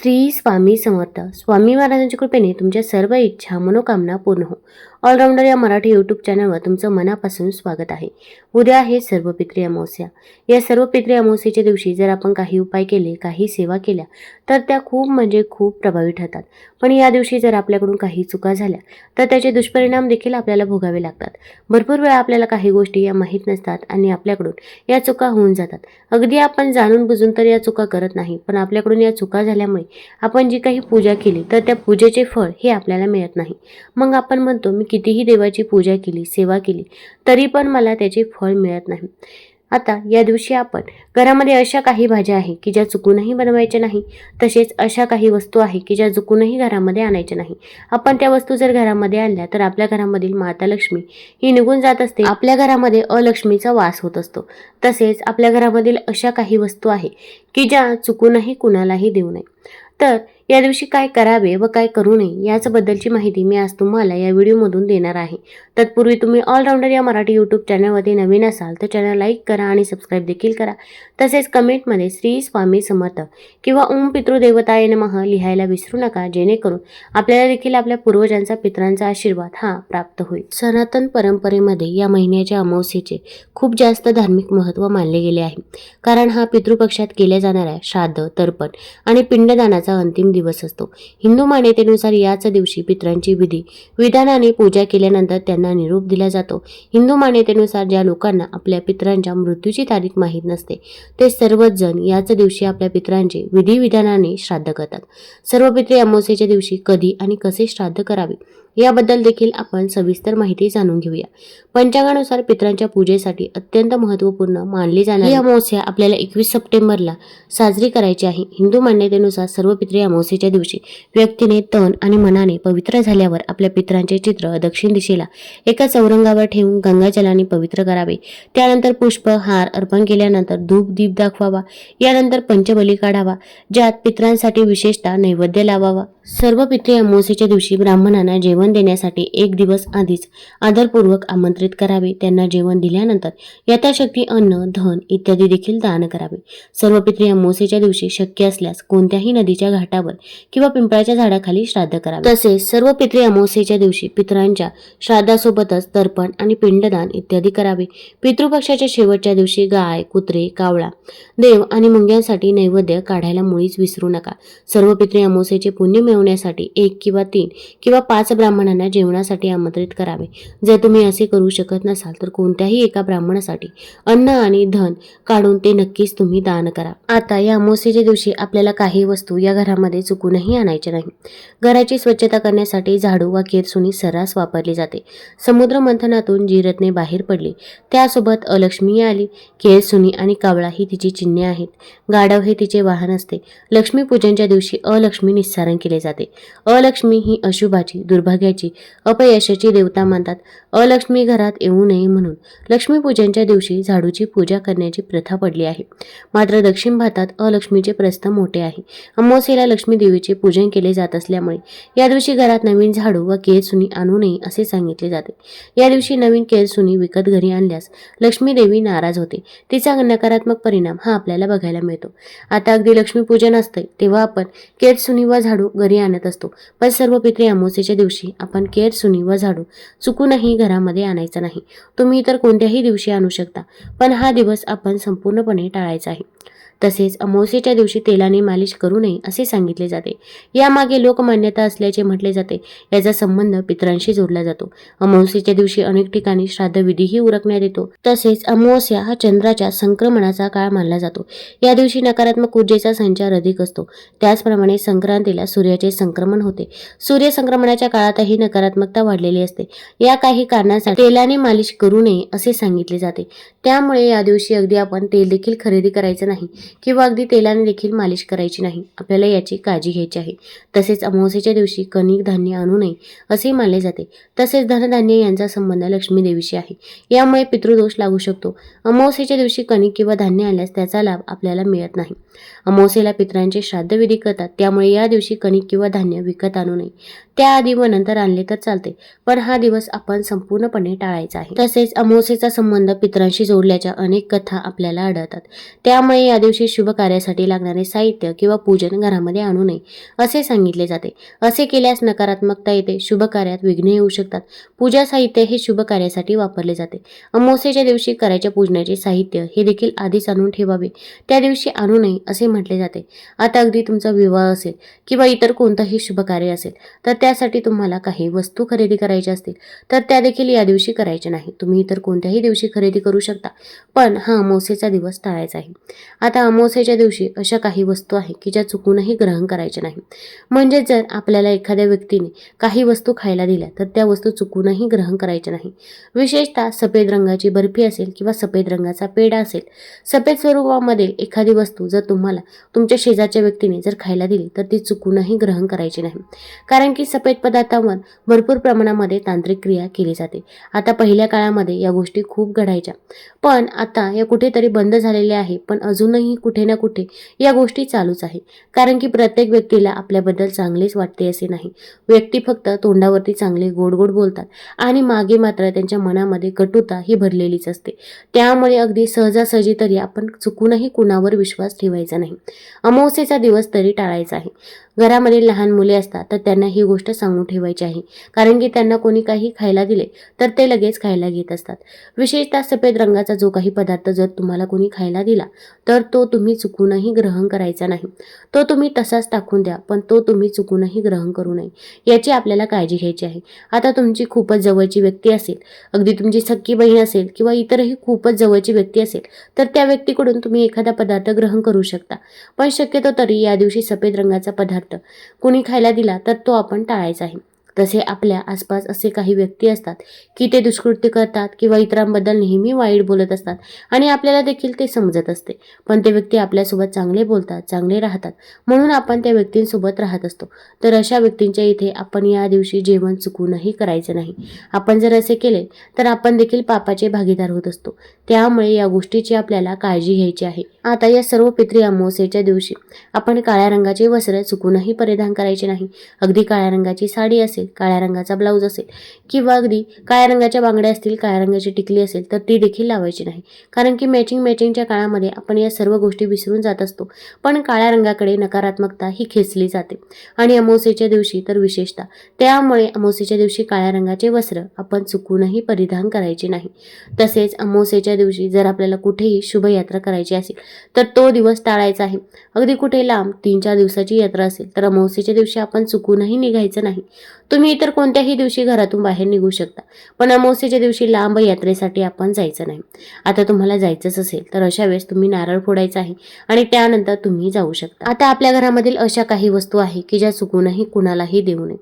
श्री स्वामी समर्थ. स्वामी महाराजांच्या कृपेने तुमच्या सर्व इच्छा मनोकामना पूर्ण हो. ऑलराऊंडर या मराठी यूट्यूब चॅनलवर तुमचं मनापासून स्वागत आहे. उद्या आहे सर्व पित्री अमावस्या या सर्व पित्री अमावस्येच्या दिवशी जर आपण काही उपाय केले काही सेवा केल्या तर त्या खूप म्हणजे खूप प्रभावी ठरतात. पण या दिवशी जर आपल्याकडून काही चुका झाल्या तर त्याचे दुष्परिणाम देखील आपल्याला भोगावे लागतात. भरपूर वेळा आपल्याला काही गोष्टी या माहीत नसतात आणि आपल्याकडून या चुका होऊन जातात. अगदी आपण जाणून बुजून तर या चुका करत नाही पण आपल्याकडून या चुका झाल्यामुळे आपण जी काही पूजा केली तर त्या पूजेचे फळ हे आपल्याला मिळत नाही. मग आपण म्हणतो मी कितीही देवाची पूजा केली सेवा केली तरी पण मला त्याचे फळ मिळत नाही. आता या दिवशी आपण घरामध्ये अशा काही भाज्या आहे की ज्या चुकूनही बनवायच्या नाही तसेच अशा काही वस्तू आहे की ज्या चुकूनही घरामध्ये आणायच्या नाही. आपण त्या वस्तू जर घरामध्ये आणल्या तर आपल्या घरामधील माता लक्ष्मी ही निघून जात असते. आपल्या घरामध्ये अलक्ष्मीचा वास होत असतो. तसेच आपल्या घरामधील अशा काही वस्तू आहे की ज्या चुकूनही कुणालाही देऊ नये. तर या दिवशी काय करावे व काय करू नये याचबद्दलची माहिती मी आज तुम्हाला या व्हिडिओमधून देणार आहे. तत्पूर्वी तुम्ही ऑलराऊंडर या मराठी यूट्यूब चॅनलवरती नवीन असाल तर चॅनल लाईक करा आणि सबस्क्राईब देखील करा. तसेच कमेंटमध्ये श्री स्वामी समर्थ किंवा ओम पितृदेवताय नमः लिहायला विसरू नका जेणेकरून आपल्याला देखील आपल्या पूर्वजांचा पितरांचा आशीर्वाद हा प्राप्त होईल. सनातन परंपरेमध्ये या महिन्याच्या अमावस्येचे खूप जास्त धार्मिक महत्त्व मानले गेले आहे. कारण हा पितृपक्षात केल्या जाणाऱ्या श्राद्ध तर्पण आणि पिंडदानाचा अंतिम दिवस असतो. हिंदू मान्यतेनुसार याच दिवशी पितरांची विधी विधानाने पूजा केल्यानंतर त्यांना निरोप दिला जातो. हिंदू मान्यतेनुसार ज्या लोकांना आपल्या पितरांच्या मृत्यूची तारीख माहीत नसते ते सर्वच जण याच दिवशी आपल्या पितरांचे विधिविधानाने श्राद्ध करतात. सर्व पित्रे अमावस्येच्या दिवशी कधी आणि कसे श्राद्ध करावे? याबद्दल देखील आपण सविस्तर माहिती जाणून घेऊया. पंचांगानुसार पितरांच्या पूजेसाठी अत्यंत महत्त्वपूर्ण मानली जाणारी ही अमावस्या आपल्याला एकवीस सप्टेंबरला साजरी करायची आहे. हिंदू मान्यतेनुसार सर्व पित्री अमावस्येच्या दिवशी व्यक्तीने तन आणि मनाने पवित्र झाल्यावर आपल्या पितरांचे चित्र दक्षिण दिशेला एका चौरंगावर ठेवून गंगाजलाने पवित्र करावे. त्यानंतर पुष्प हार अर्पण केल्यानंतर धूप दीप दाखवावा. यानंतर पंचबली काढावा ज्यात पितरांसाठी विशेषतः नैवेद्य लावावा. सर्व पित्री अमावस्येच्या दिवशी ब्राह्मणांना जेवण देण्यासाठी एक दिवस आधीच आदरपूर्वक आमंत्रित करावे. त्यांना जेवण दिल्यानंतर यथाशक्ती अन्न धन इत्यादी देखील दान करावे. सर्व पित्री अमावस्येच्या दिवशी शक्य असल्यास कोणत्याही नदीच्या घाटावर किंवा पिंपळाच्या झाडाखाली श्राद्ध करावे. तसेच सर्व पित्री अमावस्येच्या दिवशी पितरांच्या श्राद्धासोबतच तर्पण आणि पिंडदान इत्यादी करावे. पितृपक्षाच्या शेवटच्या दिवशी गाय कुत्रे कावळा देव आणि मुंग्यांसाठी नैवेद्य काढायला मुळीच विसरू नका. सर्व पित्री अमावस्येचे पुण्य मिळवण्यासाठी एक किंवा तीन किंवा पाच ब्राह्मणांना जेवणासाठी आमंत्रित करावे. जर तुम्ही असे करू शकत नसाल तर कोणत्याही एका ब्राह्मणासाठी अन्न आणि धन काढून ते नक्कीच तुम्ही दान करा. आता या अमावस्येच्या दिवशी आपल्याला काही वस्तू या घरामध्ये चुकूनही आणायच्या नाही घराची स्वच्छता करण्यासाठी झाडू वा केरसुनी सर्रास वापरली जाते. समुद्र मंथनातून जी रत्ने बाहेर पडली. त्यासोबत अलक्ष्मी आली. केरसुनी आणि कावळा ही तिची चिन्हे आहेत. गाढव हे तिचे वाहन असते. लक्ष्मी पूजनच्या दिवशी अलक्ष्मी निस्सारण केले जाते. अलक्ष्मी ही अशुभाची दुर्भाग्याची अपयशाची देवता मानतात. अलक्ष्मी घरात येऊ नये म्हणून लक्ष्मीपूजनच्या दिवशी झाडूची पूजा करण्याची प्रथा पडली आहे. मात्र दक्षिण भारतात अलक्ष्मीचे प्रस्थ मोठे आहे. अमावस्येला लक्ष्मी देवीचे पूजन केले जात असल्यामुळे या दिवशी घरात नवीन झाडू व केरसुनी आणू नये असे सांगितले जाते. या दिवशी नवीन केरसुनी विकत घरी आणल्यास लक्ष्मी देवी नाराज होते. तिचा नकारात्मक परिणाम हा आपल्याला बघायला मिळतो. आता अगदी लक्ष्मीपूजन असते तेव्हा आपण केरसुनी व झाडू घरी आणत असतो. पण सर्व पित्री अमावस्येच्या दिवशी आपण केरसुनी व झाडू चुकूनही घरामध्ये आणायचं नाही. तुम्ही इतर कोणत्याही दिवशी आणू शकता पण हा दिवस आपण संपूर्णपणे टाळायचा आहे. तसेच अमावस्येच्या दिवशी तेलाने मालिश करू नये असे सांगितले जाते. यामागे लोकमान्यता असल्याचे म्हटले जाते. याचा संबंध पितरांशी जोडला जातो. अमावस्येच्या दिवशी अनेक ठिकाणी श्राद्धविधीही उरकण्यात येतो. तसेच अमावस्या हा चंद्राच्या संक्रमणाचा काळ मानला जातो. या दिवशी नकारात्मक ऊर्जेचा संचार अधिक असतो. त्याचप्रमाणे संक्रांतीला सूर्याचे संक्रमण होते. सूर्य संक्रमणाच्या काळातही नकारात्मकता वाढलेली असते. या काही कारणासाठी तेलाने मालिश करू नये असे सांगितले जाते. त्यामुळे या दिवशी अगदी आपण तेल देखील खरेदी करायचं नाही. किंवा अगदी तेलाने देखील मालिश करायची नाही. आपल्याला याची काळजी घ्यायची आहे. तसेच अमावस्येच्या दिवशी कणिक धान्य आणू नये असे मानले जाते. तसेच धनधान्य यांचा संबंध लक्ष्मी देवीशी आहे. यामुळे पितृदोष लागू शकतो. अमावस्येच्या दिवशी कणिक किंवा धान्य आणल्यास त्याचा लाभ आपल्याला मिळत नाही. अमावस्येला पितरांचे श्राद्धविधी करतात. त्यामुळे या दिवशी कणिक किंवा धान्य विकत आणू नये. त्याआधी व नंतर आणले तर चालते. पण हा दिवस आपण संपूर्णपणे टाळायचा आहे. तसेच अमावस्येचा संबंध पितरांशी जोडल्याच्या अनेक कथा आपल्याला आढळतात. त्यामुळे या दिवशी विशेष शुभ कार्यासाठी लागणारे साहित्य किंवा पूजन घरामध्ये आणू नये असे सांगितले जाते. असे केल्यास नकारात्मकता येते शुभ कार्यात विघ्न येऊ शकतात. पूजा साहित्य हे शुभ कार्यासाठी वापरले जाते. अमावस्येच्या दिवशी करायच्या पूजनाचे साहित्य हे देखील आधीच आणून ठेवावे. त्या दिवशी आणू नये असे म्हटले जाते. आता अगदी तुमचा विवाह असेल किंवा इतर कोणतंही शुभ कार्य असेल तर त्यासाठी तुम्हाला काही वस्तू खरेदी करायच्या असतील तर त्या देखील या दिवशी करायच्या नाही. तुम्ही इतर कोणत्याही दिवशी खरेदी करू शकता. पण हा अमावस्येचा दिवस टाळायचा आहे. आता अमावस्याच्या दिवशी अशा काही वस्तू आहे की ज्या चुकूनही ग्रहण करायच्या नाही म्हणजे जर आपल्याला एखाद्या व्यक्तीने काही वस्तू खायला दिल्या तर त्या वस्तू चुकूनही ग्रहण करायच्या नाही विशेषतः सफेद रंगाची बर्फी असेल किंवा सफेद रंगाचा पेढा असेल सफेद स्वरूपामधील एखादी वस्तू जर तुम्हाला तुमच्या शेजारच्या व्यक्तीने जर खायला दिली तर ती चुकूनही ग्रहण करायची नाही. कारण की सफेद पदार्थांवर भरपूर प्रमाणामध्ये तांत्रिक क्रिया केली जाते. आता पहिल्या काळामध्ये या गोष्टी खूप घडायच्या. पण आता या कुठेतरी बंद झालेल्या आहे पण अजूनही कुठे ना कुठे या गोष्टी चालूच आहे. कारण की प्रत्येक व्यक्तीला आपल्याबद्दल चांगलेच वाटते असे नाही. व्यक्ती फक्त तोंडावरती चांगले गोड गोड बोलतात आणि मागे मात्र त्यांच्या मनामध्ये कटुता ही भरलेलीच असते. त्यामुळे अगदी सहजासहजी तरी आपण चुकूनही कुणावर विश्वास ठेवायचा नाही. अमावस्येचा दिवस तरी टाळायचा आहे. घरामध्ये लहान मुले असतात तर त्यांना ही गोष्ट सांगून ठेवायची आहे. कारण की त्यांना कोणी काही खायला दिले तर ते लगेच खायला घेत असतात. विशेषतः सफेद रंगाचा जो काही पदार्थ जर तुम्हाला कोणी खायला दिला तर तो तुम्ही चुकूनही ग्रहण करायचा नाही. तो तुम्ही तसाच टाकून द्या पण तो तुम्ही चुकूनही ग्रहण करू नये. याची आपल्याला काळजी घ्यायची आहे. आता तुमची खूपच जवळची व्यक्ती असेल अगदी तुमची सख्खी बहीण असेल किंवा इतरही खूपच जवळची व्यक्ती असेल तर त्या व्यक्तीकडून तुम्ही एखादा पदार्थ ग्रहण करू शकता. पण शक्यतो तरी या दिवशी सफेद रंगाचा पदार्थ कुणी खायला दिला तर तो आपण टाळायचा आहे. तसे आपल्या आसपास असे काही व्यक्ती असतात की ते दुष्कृत्य करतात किंवा इतरांबद्दल नेहमी वाईट बोलत असतात आणि आपल्याला देखील ते समजत असते. पण ते व्यक्ती आपल्यासोबत चांगले बोलतात चांगले राहतात म्हणून आपण त्या व्यक्तींसोबत राहत असतो. तर अशा व्यक्तींच्या इथे आपण या दिवशी जेवण चुकूनही करायचं नाही. आपण जर असे केले तर आपण देखील पापाचे भागीदार होत असतो. त्यामुळे या गोष्टीची आपल्याला काळजी घ्यायची आहे. आता या सर्व पित्री अमावस्येच्या दिवशी आपण काळ्या रंगाचे वस्त्र चुकूनही परिधान करायचे नाही. अगदी काळ्या रंगाची साडी असेल काळ्या रंगाचा ब्लाऊज असेल किंवा अगदी काळ्या रंगाच्या बांगड्या असतील काळ्या रंगाची टिकली असेल तर ती देखील लावायची नाही. कारण की मॅचिंग मॅचिंगच्या काळामध्ये आपण या सर्व गोष्टी विसरून जात असतो. पण काळ्या रंगाकडे नकारात्मकता ही खेचली जाते. आणि अमावस्येच्या दिवशी तर विशेषतः त्यामुळे अमावस्येच्या दिवशी काळ्या रंगाचे वस्त्र आपण चुकूनही परिधान करायचे नाही. तसेच अमावस्येच्या दिवशी जर आपल्याला कुठेही शुभयात्रा करायची असेल तर तो दिवस टाळायचा आहे. अगदी कुठे लांब तीन चार दिवसाची यात्रा असेल तर अमावस्येच्या दिवशी आपण चुकूनही निघायचं नाही. तुम्ही इतर कोणत्याही दिवशी घरातून बाहेर निघू शकता पण अमावस्येच्या दिवशी लांब यात्रेसाठी आपण जायचं नाही. आता तुम्हाला जायचंच असेल तर अशा वेळेस तुम्ही नारळ फोडायचा आहे आणि त्यानंतर तुम्ही जाऊ शकता. आता आपल्या घरामधील अशा काही वस्तू आहे की ज्या चुकूनही कुणालाही देऊ नये.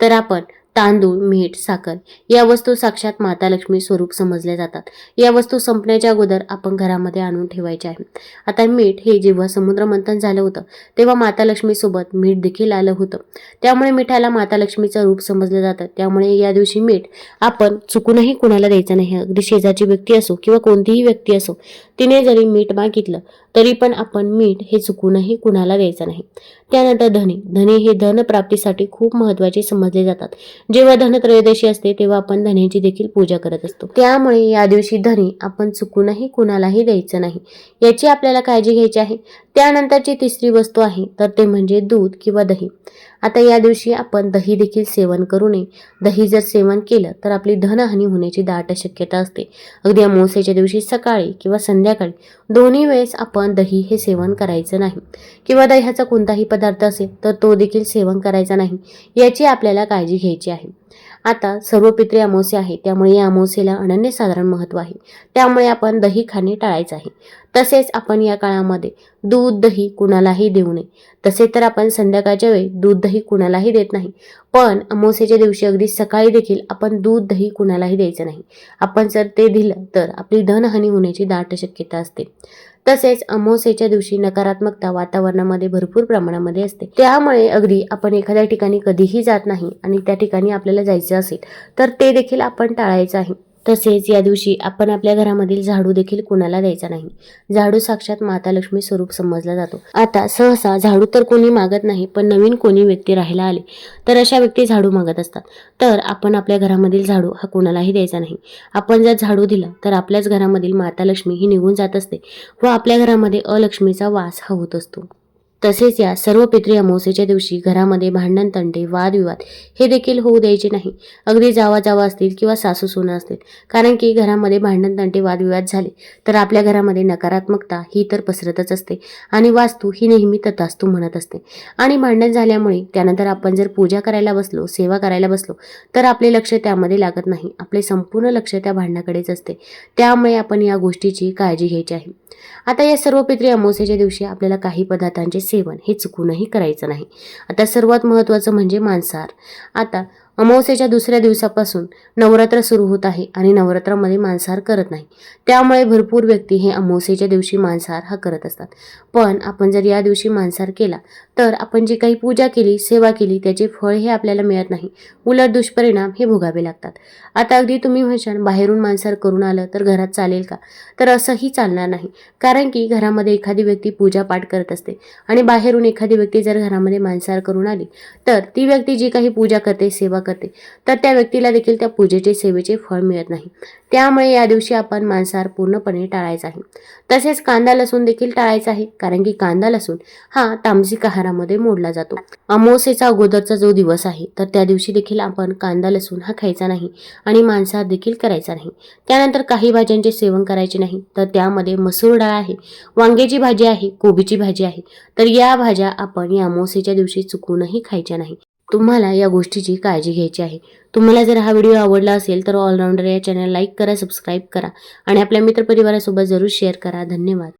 तर आपण तांदूळ मीठ साखर या वस्तू साक्षात माता लक्ष्मी स्वरूप समजल्या जातात. या वस्तू संपण्याच्या अगोदर आपण घरामध्ये आणून ठेवायच्या आहेत. आता मीठ हे जेव्हा समुद्र मंथन झालं होतं तेव्हा माता लक्ष्मीसोबत मीठ देखील आलं होतं. त्यामुळे मिठाला माता लक्ष्मीचं रूप समजलं जातं. त्यामुळे या दिवशी मीठ आपण चुकूनही कुणाला द्यायचं नाही. अगदी शेजारची व्यक्ती असो किंवा कोणतीही व्यक्ती असो तिने जरी मीठ मागितलं तरी पण आपण मीठ हे चुकूनही कुणाला द्यायचं नाही. त्यानंतर धने. धने हे धन प्राप्तीसाठी खूप महत्त्वाचे समजले जातात. जेव्हा धनत्रयोदशी असते तेव्हा आपण धन्याची देखील पूजा करत असतो. त्यामुळे या दिवशी धने आपण चुकूनही कुणालाही द्यायचं नाही. याची आपल्याला काळजी घ्यायची आहे. त्यानंतरची तिसरी वस्तू आहे तर ते म्हणजे दूध किंवा दही. आता या दिवशी आपण दही देखील सेवन करू नये. दही जर सेवन केलं तर आपली धनहानी होण्याची दाट शक्यता असते. अगदी अमावस्येच्या दिवशी सकाळी किंवा संध्याकाळी दोन्ही वेळेस आपण दही हे सेवन करायचं नाही. किंवा दह्याचा कोणताही पदार्थ असेल तर तो देखील सेवन करायचा नाही. याची आपल्याला काळजी घ्यायची आहे. आता सर्व पित्री अमावस्या आहे त्यामुळे या अमावस्येला अनन्यसाधारण महत्त्व आहे. त्यामुळे आपण दही खाणे टाळायचं आहे. तसेच आपण या काळामध्ये दूध दही कुणालाही देऊ नये. तसे तर आपण संध्याकाळच्या वेळी दूध दही कुणालाही देत नाही. पण अमावस्येच्या दिवशी अगदी सकाळी देखील आपण दूध दही कुणालाही द्यायचं नाही. आपण जर ते दिलं तर आपली धनहानी होण्याची दाट शक्यता असते. तसेच अमावस्येच्या दिवशी नकारात्मकता वातावरणामध्ये भरपूर प्रमाणामध्ये असते. त्यामुळे अगदी आपण एखाद्या ठिकाणी कधीही जात नाही आणि त्या ठिकाणी आपल्याला जायचं असेल तर ते देखील आपण टाळायचं आहे. तसेच या दिवशी आपण आपल्या घरामधील झाडू देखील कुणाला द्यायचा नाही. झाडू साक्षात माता लक्ष्मी स्वरूप समजला जातो. आता सहसा झाडू तर कोणी मागत नाही पण नवीन कोणी व्यक्ती राहायला आले तर अशा व्यक्ती झाडू मागत असतात. तर आपण आपल्या घरामधील झाडू हा कोणालाही द्यायचा नाही. आपण जर झाडू दिला तर आपल्याच घरामधील माता लक्ष्मी ही निघून जात असते व आपल्या घरामध्ये अलक्ष्मीचा वास हा होत असतो. तसेच या सर्व पितृ अमावस्येच्या दिवशी घरामध्ये भांडण तंटे वादविवाद हे देखील होऊ द्यायचे नाही. अगदी जावा जावा असतील किंवा सासू सोना असतील. कारण की घरामध्ये भांडण तंटे वादविवाद झाले तर आपल्या घरामध्ये नकारात्मकता ही तर पसरतच असते आणि वास्तू ही नेहमी तथास्तू म्हणत असते. आणि भांडण झाल्यामुळे त्यानंतर आपण जर पूजा करायला बसलो सेवा करायला बसलो तर आपले लक्ष त्यामध्ये लागत नाही. आपले संपूर्ण लक्ष त्या भांडणाकडेच असते. त्यामुळे आपण या गोष्टीची काळजी घ्यायची आहे. आता या सर्व पितृ अमावस्येच्या दिवशी आपल्याला काही पदार्थांचे सेवन हे चुकूनही करायचं नाही. आता सर्वात महत्त्वाचं म्हणजे मांसाहार. आता अमावस्येच्या दुसऱ्या दिवसापासून नवरात्र सुरू होत आहे आणि नवरात्रामध्ये मांसाहार करत नाही. त्यामुळे भरपूर व्यक्ती हे अमावस्येच्या दिवशी मांसाहार हा करत असतात. पण आपण जर या दिवशी मांसाहार केला तर आपण जी काही पूजा केली सेवा केली त्याचे फळ हे आपल्याला मिळत नाही. उलट दुष्परिणाम हे भोगावे लागतात. आता अगदी तुम्ही म्हणशाल बाहेरून मांसाहार करून आलं तर घरात चालेल का? तर असंही चालणार नाही. कारण की घरामध्ये एखादी व्यक्ती पूजा पाठ करत असते आणि बाहेरून एखादी व्यक्ती जर घरामध्ये मांसाहार करून आली तर ती व्यक्ती जी काही पूजा करते सेवा करते. तर त्या व्यक्तीला देखील त्या पूजेचे सेवेचे फळ मिळत नाही. त्यामुळे या दिवशी आपण मांसाहार पूर्णपणे टाळायचा आहे. तसेच कांदा लसूण देखील टाळायचा आहे कारण की कांदा लसूण हा तामसिक आहारामध्ये मोडला जातो. अमावस्येचा अगोदरचा जो दिवस आहे तर त्या दिवशी देखील आपण कांदा लसूण हा खायचा नाही आणि मांसाहार देखील करायचा नाही. त्यानंतर काही भाज्यांचे सेवन करायचे नाही तर त्यामध्ये मसूर डाळ आहे वांग्याची भाजी आहे कोबीची भाजी आहे. तर या भाज्या आपण या अमावस्येच्या दिवशी चुकूनही खायच्या नाही. तुम्हाला या गोष्टीची काळजी घ्यायची आहे. तुम्हाला जर हा व्हिडिओ आवडला असेल तर ऑलराऊंडर या चॅनल लाईक करा सबस्क्राईब करा आणि आपल्या मित्रपरिवारासोबत जरूर शेअर करा. धन्यवाद.